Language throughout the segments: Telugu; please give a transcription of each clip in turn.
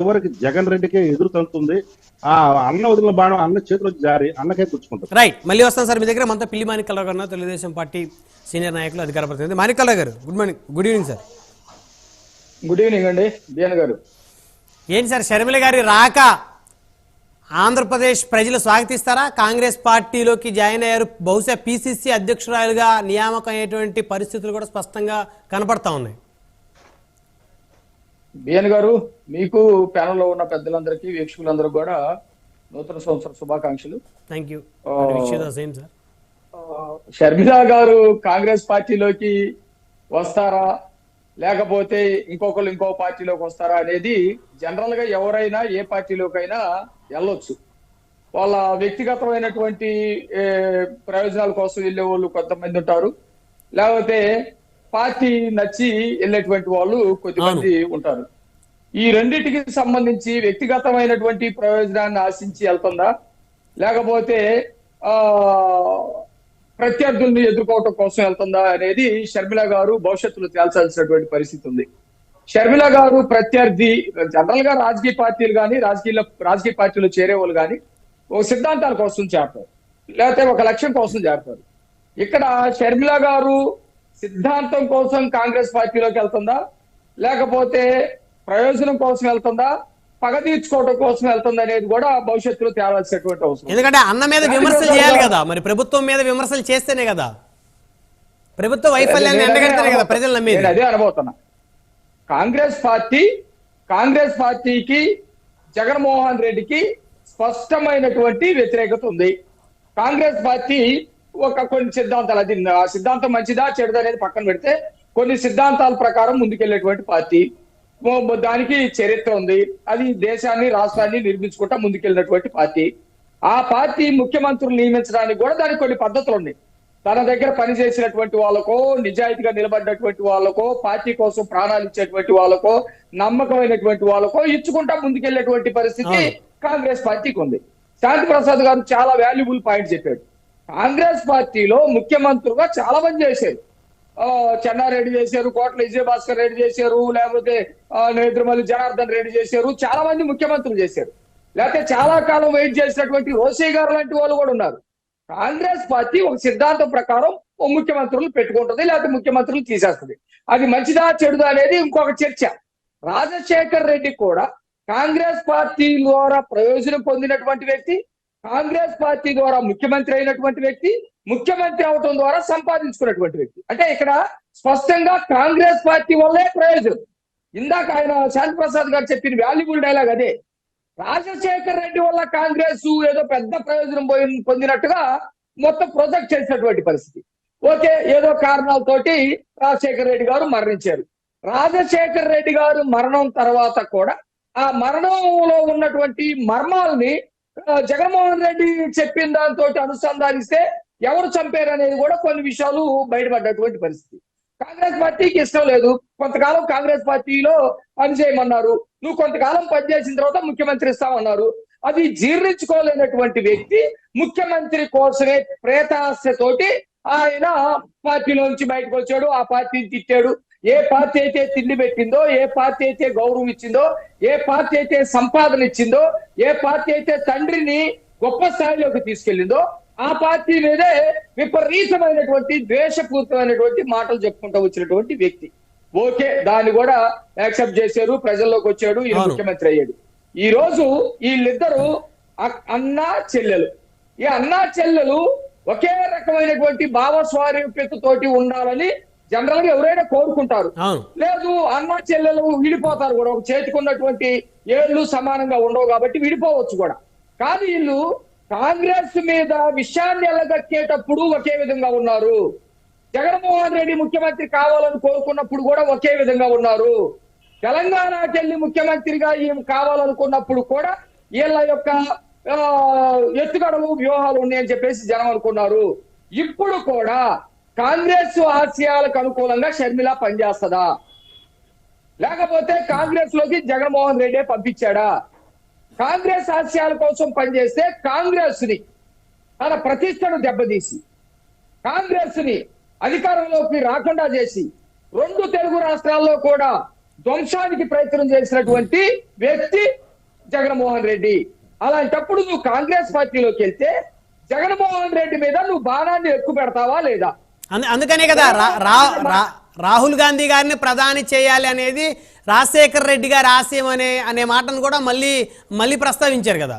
చివరికి జగన్ రెడ్డికే ఎదురు తంతుంది ఆ అన్న వదిలిన బాణం అన్న చేతిలో జారి అన్నకే గుచ్చుకుంటుంది. రైట్ మళ్ళీ వస్తాను సార్ మీ దగ్గర. మనతో పిల్లి మాణిక్యరావు గారు తెలుగుదేశం పార్టీ సీనియర్ నాయకులు అధికార ప్రతినిధి. మాణిక్యరావు గారు good morning. Good evening sir. Good evening అండి. బిఎన్ గారు. ఏంటి సార్ షర్మిల గారి రాక ఆంధ్రప్రదేశ్ ప్రజలు స్వాగతిస్తారా? కాంగ్రెస్ పార్టీలోకి జాయిన్ అయ్యారు. బహుశా పిసిసి అధ్యక్షురాలుగా నియామకం అయ్యేటువంటి పరిస్థితులు కూడా స్పష్టంగా కనపడతా ఉన్నాయి. బిఎన్ గారు మీకు ప్యానల్లో ఉన్న పెద్దలందరికీ వీక్షకులందరూ కూడా నూతన సంవత్సర శుభాకాంక్షలు. థ్యాంక్ యూ షర్మిల గారు కాంగ్రెస్ పార్టీలోకి వస్తారా? లేకపోతే ఇంకొకరు ఇంకో పార్టీలోకి వస్తారా అనేది జనరల్గా ఎవరైనా ఏ పార్టీలోకైనా వెళ్ళొచ్చు. వాళ్ళ వ్యక్తిగతమైనటువంటి ప్రయోజనాల కోసం వెళ్ళే వాళ్ళు కొంతమంది ఉంటారు. లేకపోతే పార్టీ నచ్చి వెళ్ళేటువంటి వాళ్ళు కొద్దిమంది ఉంటారు. ఈ రెండింటికి సంబంధించి వ్యక్తిగతమైనటువంటి ప్రయోజనాన్ని ఆశించి వెళ్తుందా? లేకపోతే ఆ ప్రత్యర్థుల్ని ఎదుర్కోవటం కోసం వెళ్తుందా అనేది షర్మిల గారు భవిష్యత్తులో తేల్చాల్సినటువంటి పరిస్థితి ఉంది. షర్మిల గారు ప్రత్యర్థి జనరల్గా రాజకీయ పార్టీలు కానీ రాజకీయ రాజకీయ పార్టీలు చేరే వాళ్ళు కానీ ఒక సిద్ధాంతాల కోసం చేరతారు. లేకపోతే ఒక లక్ష్యం కోసం చేరతారు. ఇక్కడ షర్మిల గారు సిద్ధాంతం కోసం కాంగ్రెస్ పార్టీలోకి వెళ్తుందా? లేకపోతే ప్రయోజనం కోసం వెళ్తుందా? పగ తీర్చుకోవడం కోసం వెళ్తుందా అనేది కూడా భవిష్యత్తులో తేవాల్సినటువంటి అవసరం. ఎందుకంటే అన్న మీద విమర్శలు చేయాలి కదా. మరి ప్రభుత్వం మీద విమర్శలు చేస్తేనే కదా. ప్రభుత్వ వైఫల్యాన్ని ఎండగడితేనే కదా ప్రజలు నేను నమ్మేది అదే అనబోతున్నా కాంగ్రెస్ పార్టీ కాంగ్రెస్ పార్టీకి జగన్మోహన్ రెడ్డికి స్పష్టమైనటువంటి వ్యతిరేకత ఉంది. కాంగ్రెస్ పార్టీ ఒక కొన్ని సిద్ధాంతాలు. అది ఆ సిద్ధాంతం మంచిదా చెడుదా అనేది పక్కన పెడితే కొన్ని సిద్ధాంతాల ప్రకారం ముందుకెళ్ళేటువంటి పార్టీ. దానికి చరిత్ర ఉంది. అది దేశాన్ని రాష్ట్రాన్ని నిర్మించుకుంటా ముందుకెళ్ళినటువంటి పార్టీ. ఆ పార్టీ ముఖ్యమంత్రులు నియమించడానికి కూడా దానికి కొన్ని పద్ధతులు ఉన్నాయి. తన దగ్గర పనిచేసినటువంటి వాళ్ళకో నిజాయితీగా నిలబడినటువంటి వాళ్ళకో పార్టీ కోసం ప్రాణాలు ఇచ్చేటువంటి వాళ్ళకో నమ్మకమైనటువంటి వాళ్ళకో ఇచ్చుకుంటా ముందుకెళ్ళేటువంటి పరిస్థితి. కాంగ్రెస్ పార్టీకి ఉంది. శాంతి ప్రసాద్ గారు చాలా వాల్యుబుల్ పాయింట్ చెప్పాడు. కాంగ్రెస్ పార్టీలో ముఖ్యమంత్రులుగా చాలా మంది చేశారు. చెన్నారెడ్డి చేశారు కోట్ల విజయభాస్కర్ రెడ్డి చేశారు లేకపోతే నేత్రమల్లి జనార్దన్ రెడ్డి చేశారు. చాలా మంది ముఖ్యమంత్రులు చేశారు. లేకపోతే చాలా కాలం వెయిట్ చేసినటువంటి రోసే గారు లాంటి వాళ్ళు కూడా ఉన్నారు. కాంగ్రెస్ పార్టీ ఒక సిద్ధాంతం ప్రకారం ఓ ముఖ్యమంత్రులు పెట్టుకుంటుంది లేకపోతే ముఖ్యమంత్రులు తీసేస్తుంది. అది మంచిదా చెడుదా అనేది ఇంకొక చర్చ. రాజశేఖర్ రెడ్డి కూడా కాంగ్రెస్ పార్టీ ద్వారా ప్రయోజనం పొందినటువంటి వ్యక్తి కాంగ్రెస్ పార్టీ ద్వారా ముఖ్యమంత్రి అయినటువంటి వ్యక్తి ముఖ్యమంత్రి అవటం ద్వారా సంపాదించుకున్నటువంటి వ్యక్తి. అంటే ఇక్కడ స్పష్టంగా కాంగ్రెస్ పార్టీ వల్లే ప్రయోజనం. ఇందాక ఆయన శాంతి ప్రసాద్ గారు చెప్పిన వాల్యుబుల్ డైలాగ్ అదే. రాజశేఖర్ రెడ్డి వల్ల కాంగ్రెస్ ఏదో పెద్ద ప్రయోజనం పోయి- పొందినట్టుగా మొత్తం ప్రొజెక్ట్ చేసినటువంటి పరిస్థితి. ఓకే ఏదో కారణాలతోటి రాజశేఖర్ రెడ్డి గారు మరణించారు. రాజశేఖర్ రెడ్డి గారు మరణం తర్వాత కూడా ఆ మరణంలో ఉన్నటువంటి మర్మాల్ని జగన్మోహన్ రెడ్డి చెప్పిన దాంతో అనుసంధానిస్తే ఎవరు చంపారు అనేది కూడా కొన్ని విషయాలు బయటపడ్డటువంటి పరిస్థితి. కాంగ్రెస్ పార్టీకి ఇష్టం లేదు. కొంతకాలం కాంగ్రెస్ పార్టీలో పనిచేయమన్నారు నువ్వు కొంతకాలం పనిచేసిన తర్వాత ముఖ్యమంత్రి ఇస్తామన్నారు. అది జీర్ణించుకోలేనటువంటి వ్యక్తి ముఖ్యమంత్రి కోసమే ప్రేతాశతోటి ఆయన పార్టీలోంచి బయటకు వచ్చాడు. ఆ పార్టీని తిట్టాడు. ఏ పార్టీ అయితే తిండి పెట్టిందో ఏ పార్టీ అయితే గౌరవం ఇచ్చిందో ఏ పార్టీ అయితే సంపాదన ఇచ్చిందో ఏ పార్టీ అయితే తండ్రిని గొప్ప స్థాయిలోకి తీసుకెళ్ళిందో ఆ పార్టీ మీదే విపరీతమైనటువంటి ద్వేషపూరితమైనటువంటి మాటలు చెప్పుకుంటూ వచ్చినటువంటి వ్యక్తి. ఓకే దాన్ని కూడా యాక్సెప్ట్ చేశారు ప్రజల్లోకి వచ్చాడు ఈయన అవును. ముఖ్యమంత్రి అయ్యాడు. ఈ రోజు వీళ్ళిద్దరు అన్న చెల్లెలు. ఈ అన్న చెల్లెలు ఒకే రకమైనటువంటి భావస్వారూప్యతతోటి ఉండాలని జనరల్గా ఎవరైనా కోరుకుంటారు. లేదు అన్న చెల్లెలు విడిపోతారు కూడా. ఒక చేతికి ఉన్నటువంటి ఏళ్ళు సమానంగా ఉండవు కాబట్టి విడిపోవచ్చు కూడా. కానీ వీళ్ళు కాంగ్రెస్ మీద విషయాన్ని ఎలగక్కేటప్పుడు ఒకే విధంగా ఉన్నారు. జగన్మోహన్ రెడ్డి ముఖ్యమంత్రి కావాలని కోరుకున్నప్పుడు కూడా ఒకే విధంగా ఉన్నారు. తెలంగాణకి వెళ్ళి ముఖ్యమంత్రిగా ఈయన కావాలనుకున్నప్పుడు కూడా వీళ్ళ యొక్క ఎత్తుగడలు వ్యూహాలు ఉన్నాయని చెప్పేసి జనం అనుకున్నారు. ఇప్పుడు కూడా కాంగ్రెస్ ఆశయాలకు అనుకూలంగా షర్మిల పనిచేస్తుందా? లేకపోతే కాంగ్రెస్లోకి జగన్మోహన్ రెడ్డి పంపించాడా? కాంగ్రెస్ ఆశయాల కోసం పనిచేస్తే కాంగ్రెస్ని తన ప్రతిష్టను దెబ్బతీసి కాంగ్రెస్ని అధికారంలోకి రాకుండా చేసి రెండు తెలుగు రాష్ట్రాల్లో కూడా ధ్వంసానికి ప్రయత్నం చేసినటువంటి వ్యక్తి జగన్మోహన్ రెడ్డి. అలాంటప్పుడు నువ్వు కాంగ్రెస్ పార్టీలోకి వెళ్తే జగన్మోహన్ రెడ్డి మీద నువ్వు బాణాన్ని ఎక్కువ పెడతావా లేదా? అందుకనే కదా రా- రా- రా- రాహుల్ గాంధీ గారిని ప్రధాని చేయాలి అనేది రాజశేఖర్ రెడ్డి గారి ఆశయం అనే అనే మాటను కూడా మళ్ళీ మళ్ళీ ప్రస్తావించారు కదా.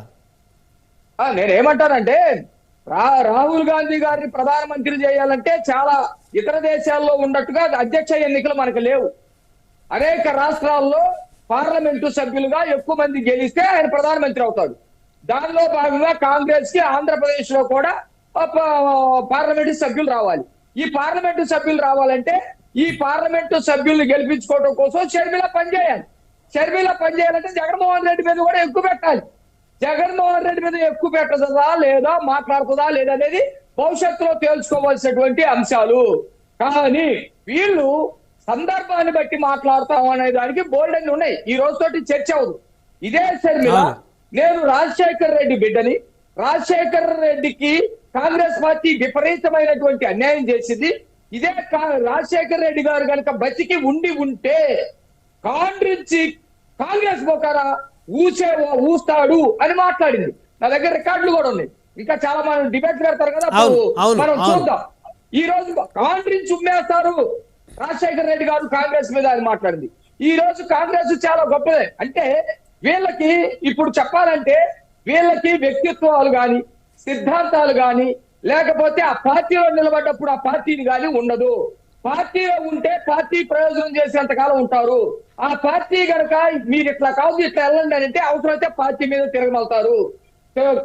నేనేమంటానంటే రా రాహుల్ గాంధీ గారిని ప్రధానమంత్రి చేయాలంటే చాలా ఇతర దేశాల్లో ఉన్నట్టుగా అధ్యక్ష ఎన్నికలు మనకు లేవు. అనేక రాష్ట్రాల్లో పార్లమెంటు సభ్యులుగా ఎక్కువ మంది గెలిస్తే ఆయన ప్రధానమంత్రి అవుతాడు. దానిలో భాగంగా కాంగ్రెస్కి ఆంధ్రప్రదేశ్లో కూడా పార్లమెంటు సభ్యులు రావాలి. ఈ పార్లమెంటు సభ్యులు రావాలంటే ఈ పార్లమెంటు సభ్యుల్ని గెలిపించుకోవడం కోసం షర్మిల పనిచేయాలి. షర్మిల పనిచేయాలంటే జగన్మోహన్ రెడ్డి మీద కూడా ఎక్కువ పెట్టాలి. జగన్మోహన్ రెడ్డి మీద ఎక్కువ పెట్టదా లేదా మాట్లాడుతుందా లేదా అనేది భవిష్యత్తులో తేల్చుకోవాల్సినటువంటి అంశాలు. కానీ వీళ్ళు సందర్భాన్ని బట్టి మాట్లాడతాం అనే దానికి బోల్డ్ అన్ని ఉన్నాయి. ఈ రోజుతోటి చర్చ అవదు ఇదే షర్మిల. నేను రాజశేఖర్ రెడ్డి బిడ్డని. రాజశేఖర్ రెడ్డికి కాంగ్రెస్ పార్టీ విపరీతమైనటువంటి అన్యాయం చేసింది. ఇదే రాజశేఖర్ రెడ్డి గారు కనుక బతికి ఉండి ఉంటే కాంగ్రెస్ కాంగ్రెస్ పోకారా ఊసే ఊస్తాడు అని మాట్లాడింది. నా దగ్గర రికార్డులు కూడా ఉన్నాయి. ఇంకా చాలా మంది డిబేట్ పెడతారు కదా మనం. చూద్దాం. ఈ రోజు కాంగ్రెస్ ఉమ్మేస్తారు. రాజశేఖర్ రెడ్డి గారు కాంగ్రెస్ మీద అది మాట్లాడింది. ఈ రోజు కాంగ్రెస్ చాలా గొప్పదే. అంటే వీళ్ళకి ఇప్పుడు చెప్పాలంటే వీళ్ళకి వ్యక్తిత్వాలు గాని సిద్ధాంతాలు గాని లేకపోతే ఆ పార్టీలో నిలబడ్డప్పుడు ఆ పార్టీని గాని ఉండదు. పార్టీలో ఉంటే పార్టీ ప్రయోజనం చేసేంత కాలం ఉంటారు. ఆ పార్టీ గనక మీరు ఇట్లా కాదు ఇట్లా వెళ్ళండి అని అంటే అవసరమైతే పార్టీ మీద తిరగమలుతారు.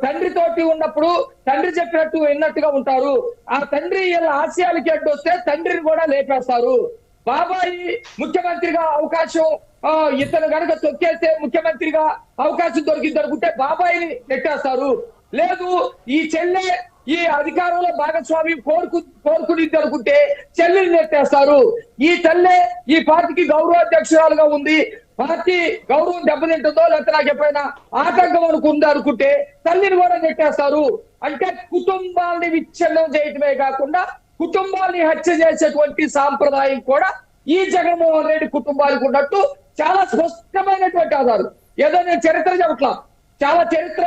తండ్రి తోటి ఉన్నప్పుడు తండ్రి చెప్పినట్టు విన్నట్టుగా ఉంటారు. ఆ తండ్రి వీళ్ళ ఆశయాలకి అడ్డు వస్తే తండ్రిని కూడా లేపేస్తారు. బాబాయి ముఖ్యమంత్రిగా అవకాశం ఆ, ఇతను గనక తొక్కేస్తే ముఖ్యమంత్రిగా అవకాశం దొరికింది అనుకుంటే బాబాయిని నెట్టేస్తారు. లేదు ఈ చెల్లె ఈ అధికారంలో భాగస్వామి కోరుకు కోరుకునిద్ది అనుకుంటే చెల్లిని నెట్టేస్తారు. ఈ తల్లే ఈ పార్టీకి గౌరవాధ్యక్షురాలుగా ఉంది. పార్టీ గౌరవం దెబ్బతింటుందో లేకపోతే నాకు ఎప్పుడైనా ఆటంకం అనుకుందా అనుకుంటే తల్లిని కూడా నెట్టేస్తారు. అంటే కుటుంబాన్ని విచ్ఛిన్నం చేయటమే కాకుండా కుటుంబాన్ని హత్య చేసేటువంటి సాంప్రదాయం కూడా ఈ జగన్మోహన్ రెడ్డి కుటుంబానికి ఉన్నట్టు చాలా స్పష్టమైనటువంటి ఆధారం. ఏదో నేను చరిత్ర చెప్పట్లా చాలా చరిత్ర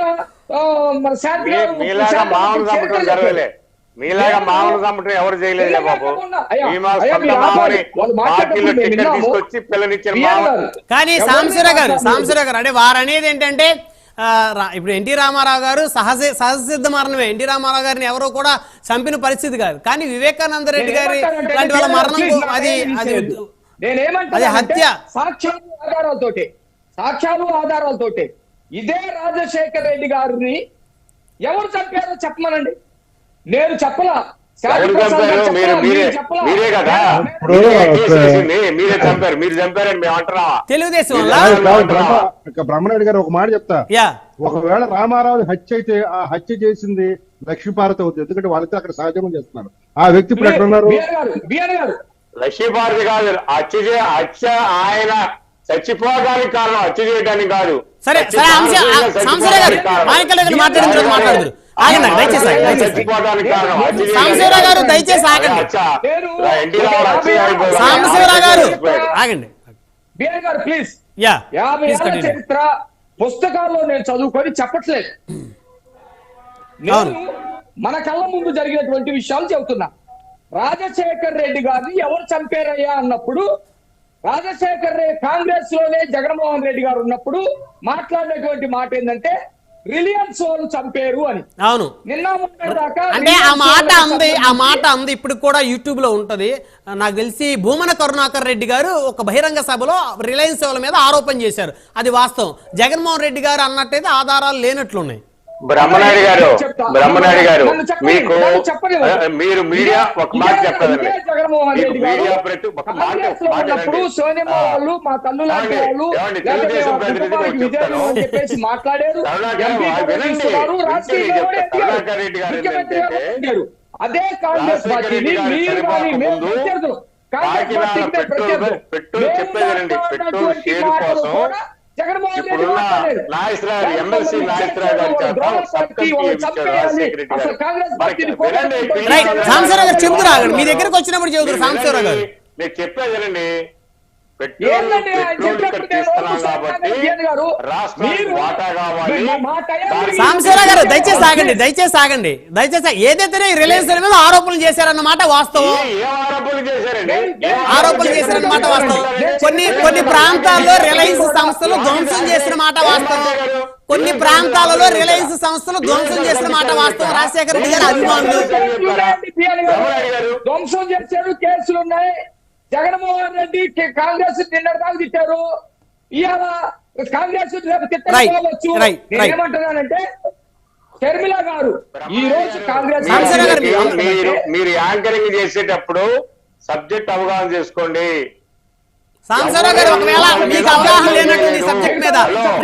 మన శాంతి మీలాగా మామూలు చంపటం జరగలే. మీలాగా మామూలు చంపటం ఎవరు చేయలేదే బాబు. పార్టీలో టికెట్. తీసుకొచ్చి పిల్లనిచ్చిన కానీ సాంబశివరావు గారు. సాంబశివరావు గారు అంటే వారు అనేది ఏంటంటే ఇప్పుడు ఎన్టీ రామారావు గారు సహజ సహజసిద్ధ మరణమే. ఎన్టీ రామారావు గారిని ఎవరో కూడా చంపిన పరిస్థితి కాదు. కానీ వివేకానంద రెడ్డి గారి లాంటి వాళ్ళ మరణం అది అది హత్య. సాక్ష్యాలు ఆధారాలతోటి. సాక్ష్యాలు ఆధారాలతోటి. ఇదే రాజశేఖర్ రెడ్డి గారిని ఎవరు చంపారో చెప్పమనండి. నేను చెప్పలా. బ్రహ్మనాయుడు గారు ఒక మాట చెప్తా. యా. ఒకవేళ రామారావు హత్య అయితే ఆ హత్య చేసింది లక్ష్మీపార్వతి అవుతుంది. ఎందుకంటే వాళ్ళతో అక్కడ సహజంగా చేస్తున్నారు. ఆ వ్యక్తి ఇప్పుడు ఎక్కడ ఉన్నారు బిఆర్ గారు బిఆర్ గారు. లక్ష్మీపార్వతి కాదు. హత్య చే- హత్య ఆయన చచ్చిపోవడానికి కారణం హత్య చేయడానికి కాదు. సరే సరే మాట్లాడిన తర్వాత ఆగండి దయచేసి సాంబశివరావు గారు దయచేసి ఆగండి. సాంబశివరావు గారు. ఆగండి ప్లీజ్. యా చరిత్ర పుస్తకాల్లో నేను చదువుకొని చెప్పట్లేదు. నేను మన కళ్ళ ముందు జరిగినటువంటి విషయాలు చెబుతున్నా. రాజశేఖర్ రెడ్డి గారిని ఎవరు చంపారయ్యా అన్నప్పుడు రాజశేఖర్ రెడ్డి కాంగ్రెస్లోనే జగన్మోహన్ రెడ్డి గారు ఉన్నప్పుడు మాట్లాడినటువంటి మాట ఏంటంటే రిలయన్స్ వాళ్ళు చంపారు అని. అవును. నిన్న అంటే ఆ మాట అంది ఆ. మాట అంది ఇప్పుడు కూడా యూట్యూబ్లో ఉంటది. నాకు తెలిసి భూమన కరుణాకర్ రెడ్డి గారు ఒక బహిరంగ సభలో రిలయన్స్ వాళ్ళ మీద ఆరోపణ చేశారు. అది వాస్తవం. జగన్మోహన్ రెడ్డి గారు అన్నట్టయితే ఆధారాలు లేనట్లున్నాయి. బ్రహ్మనాయుడు గారు. బ్రహ్మనాయుడు గారు మీకు మీరు. మీడియా ఒక మాట గారు. మీడియా ప్రతి ఒక మాట. వాళ్ళు మా తల్లు తెలుగుదేశం ప్రతినిధి చెప్తాను. మాట్లాడారు. కరుణాకర్ రెడ్డి గారు ఏంటంటే. అదే కాంగ్రెస్ పెట్రోల్. పెట్రోల్ మేము చెప్పేదేనండి, పెట్రోల్ షేర్ కోసం జగన్మోహన్ రెడ్డి గారి మీ దగ్గరకు వచ్చినప్పుడు చెబుతురు సాంబశివరావు గారు. మీరు- వాటా గారు దయచేసి ఆగండి దయచేసి ఆగండి. దయచేసి ఏదైతే రిలయన్స్ మీద ఆరోపణలు చేశారన్నమాట వాస్తవం. ఆరోపణలు చేశారండి? ఏం ఆరోపణలు చేశారన్నమాట వాస్తవం. కొన్ని కొన్ని ప్రాంతాల్లో రిలయన్స్ సంస్థలు ధ్వంసం చేసిన మాట వాస్తవం. కొన్ని ప్రాంతాలలో రిలయన్స్ సంస్థలు ధ్వంసం చేసిన మాట వాస్తవం. రాజశేఖర రెడ్డి గారి అభిమానులు. ధ్వంసం చేశారు కేసులు ఉన్నాయి జగన్మోహన్ రెడ్డి కాంగ్రెస్ నిన్నటి దాకా తిట్టారు. ఇవాళ కాంగ్రెస్ రేపు right. నేనేమంటున్నానంటే షర్మిల గారు ఈ రోజు కాంగ్రెస్ మీరు- యాంకరింగ్ చేసేటప్పుడు సబ్జెక్ట్ అవగాహన చేసుకోండి. సాంబశివరావు గారు ఒకవేళ మీకు అవగాహన లేనటువంటి సబ్జెక్ట్ మీద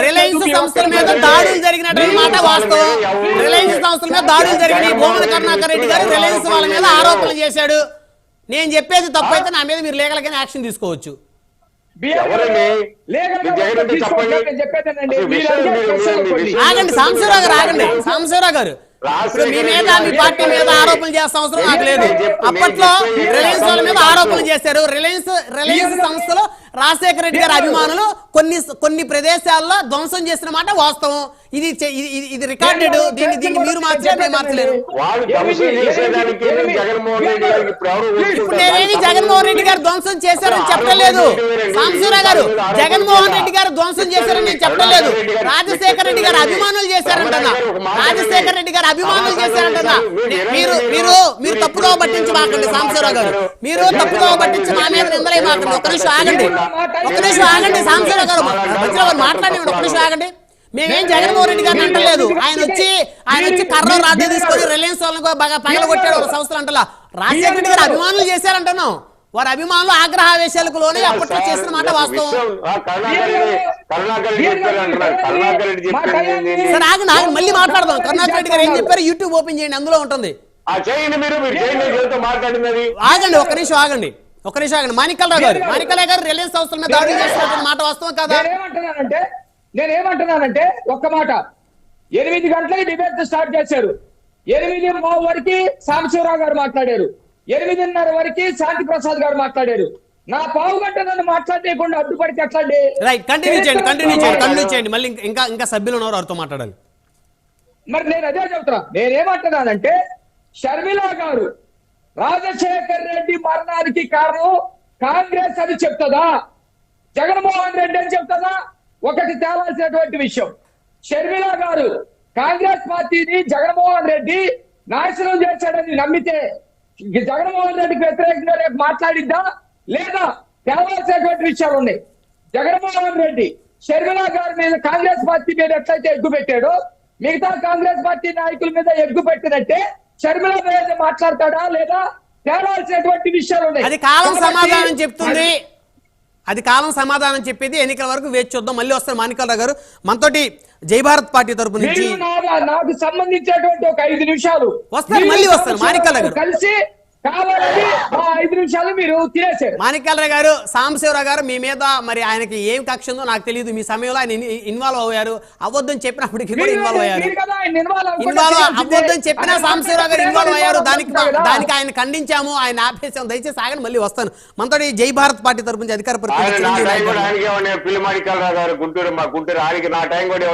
రిలయన్స్ సంస్థల మీద దాడులు జరిగినటువంటి మాట వాస్తవం. రిలయన్స్ సంస్థల మీద దాడులు జరిగినాయి. భూమన కరుణాకర్ రెడ్డి గారు రిలయన్స్ వాళ్ళ మీద ఆరోపణలు చేశాడు. నేను చెప్పేది తప్పైతే నా మీద మీరు లీగల్ గానే యాక్షన్ తీసుకోవచ్చు. ఆగండి సాంబశివరావు గారు ఆగండి. సాంబశివరావు గారు ఇప్పుడు మీ మీద మీ పార్టీ మీద ఆరోపణలు చేసిన అవసరం నాకు లేదు. అప్పట్లో రిలయన్స్ వాళ్ళ మీద ఆరోపణలు చేశారు. రిలయన్స్ రిలయన్స్ సంస్థలో రాజశేఖర రెడ్డి గారి అభిమానులు కొన్ని కొన్ని ప్రదేశాల్లో ధ్వంసం చేసిన మాట వాస్తవం. ఇది ఇది- రికార్డెడ్. దీన్ని దీన్ని మీరు మార్చలేరు వాళ్ళు ధ్వంసం చేసేదానికి జగన్మోహన్ రెడ్డి గారికి ఇప్పుడు ఎవరు ఇప్పుడు ఒప్పుకుంటారు? నేనేమి జగన్మోహన్ రెడ్డి గారు ధ్వంసం చేశారని చెప్పలేదు. సాంబశివరావు గారు జగన్మోహన్ రెడ్డి గారు ధ్వంసం చేశారని నేను చెప్పలేదు. రాజశేఖర రెడ్డి గారు అభిమానులు చేశారంటన్నా. రాజశేఖర రెడ్డి గారు అభిమానులు చేశారంటన్నా. మీరు మీరు మీరు పట్టించి మాకండి సాంబశివరావు గారు. మీరు తప్పుదో పట్టించి మా మీద నిందలే మాకండి ఒక్క నిమిషం ఆగండి. ఒక్క నిమిషం ఆగండి సాంబశివరావు గారు. మధ్యలో వారు మాట్లాడండి ఒక్క నిమిషం ఆగండి. మేమేం జగన్మోహన్ రెడ్డి గారిని అంటలేదు. ఆయన వచ్చి ఆయన వచ్చి కర్ర రాడ్డు తీసుకొని రిలయన్స్ వాళ్ళని బాగా పగల కొట్టాడు ఒక సంస్థలు అంటలా. రాజశేఖర రెడ్డి గారు అభిమానులు చేశారంటున్నాం వారి అభిమానులు ఆగ్రహావేశాలకు లోనే అప్పట్లో చేసిన మాట వాస్తవం? సరే ఆగండి. మళ్ళీ మాట్లాడదాం. కరుణాకర్ రెడ్డి గారు ఏం చెప్పారు? యూట్యూబ్ ఓపెన్ చేయండి అందులో ఉంటుంది. ఆ చేయండి మీరు మీరు చేయండి చేతితో మాట్లాడింది అది. ఆగండి ఒక నిమిషం ఆగండి ఒక నిమిషం ఆగండి. మాణికలరావు గారు మాణికలరావు గారు రిలయన్స్ సంస్థల మీద దాడులు చేస్తున్నటువంటి మాట వాస్తవం కదా? నేనేమంటున్నానంటే నేనేమంటున్నానంటే ఒక్క మాట. ఎనిమిది గంటలకి డిబేట్ స్టార్ట్ చేశారు. ఎనిమిది మా వరకు సాంబశివరావు గారు మాట్లాడారు. ఎనిమిదిన్నర వరకు శాంతి ప్రసాద్ గారు మాట్లాడారు. నా పావు గంట నన్ను మాట్లాడేయకుండా అడ్డుపడితే ఎట్లండి రైట్ కంటిన్యూ చేయండి కంటిన్యూ చేయండి కంటిన్యూ చేయండి. మళ్ళీ ఇంకా- ఇంకా ఇంకా సభ్యులు ఉన్నారు వారితో మాట్లాడాలి. మరి నేను అదే చెప్తున్నా. నేనేమంటున్నానంటే షర్మిల గారు రాజశేఖర్ రెడ్డి మరణానికి కారణం కాంగ్రెస్ అని చెప్తుందా? జగన్మోహన్ రెడ్డి అని చెప్తుందా? ఒకటి తేవాల్సినటువంటి విషయం. షర్మిల గారు కాంగ్రెస్ పార్టీని జగన్మోహన్ రెడ్డి నాశనం చేశాడని నమ్మితే జగన్మోహన్ రెడ్డికి వ్యతిరేకంగా రేపు మాట్లాడిద్దా? లేదా తేవాల్సినటువంటి విషయాలు ఉన్నాయి. జగన్మోహన్ రెడ్డి షర్మిల గారి మీద కాంగ్రెస్ పార్టీ మీద ఎట్లయితే ఎగ్గు పెట్టాడో మిగతా కాంగ్రెస్ పార్టీ నాయకుల మీద ఎగ్గు పెట్టినట్టే షర్మిల మీద మాట్లాడతాడా లేదా తేవాల్సినటువంటి విషయాలు ఉన్నాయి? అది కాలం సమాధానం చెప్తుంది. అది కాలం సమాధానం చెప్పేది ఎన్నికల వరకు వేచి చూద్దాం. మళ్ళీ వస్తారు మాణికలరావు గారు. మనతోటి జై భారత్ పార్టీ తరపు నుంచి నాకు సంబంధించేటువంటి ఒక ఐదు నిమిషాలు. వస్తారు, మళ్ళీ వస్తారు, మాణిక్యాల గారు. కలిసి కావాలని ఆ ఐదు నిమిషాలు మీరు తినేశారు మాణిక్యాలరావు గారు సాంబశివరావు గారు మీ మీద మరి ఆయనకి ఏం కక్ష ఉందో నాకు తెలియదు. మీ సమయంలో ఆయన ఇన్- ఇన్వాల్వ్ అయ్యారు. అవ్వద్దని చెప్పినప్పటికీ కూడా ఇన్వాల్వ్ అయ్యారు. మీరు కదా ఆయన ఇన్వాల్వ్. అవ్వద్దని చెప్పినా సాంబశివరావు గారు ఇన్వాల్వ్ అయ్యారు. దానికి. దానికి ఆయన ఖండించాము ఆయన ఆపేసాము. దయచేసి ఆగండి మళ్ళీ వస్తాను. మనతోటి జై భారత్ పార్టీ తరపు నుంచి అధికార ప్రతినిధి గుంటూరు మా గుంటూరు ఆయనకి నా టైం కూడా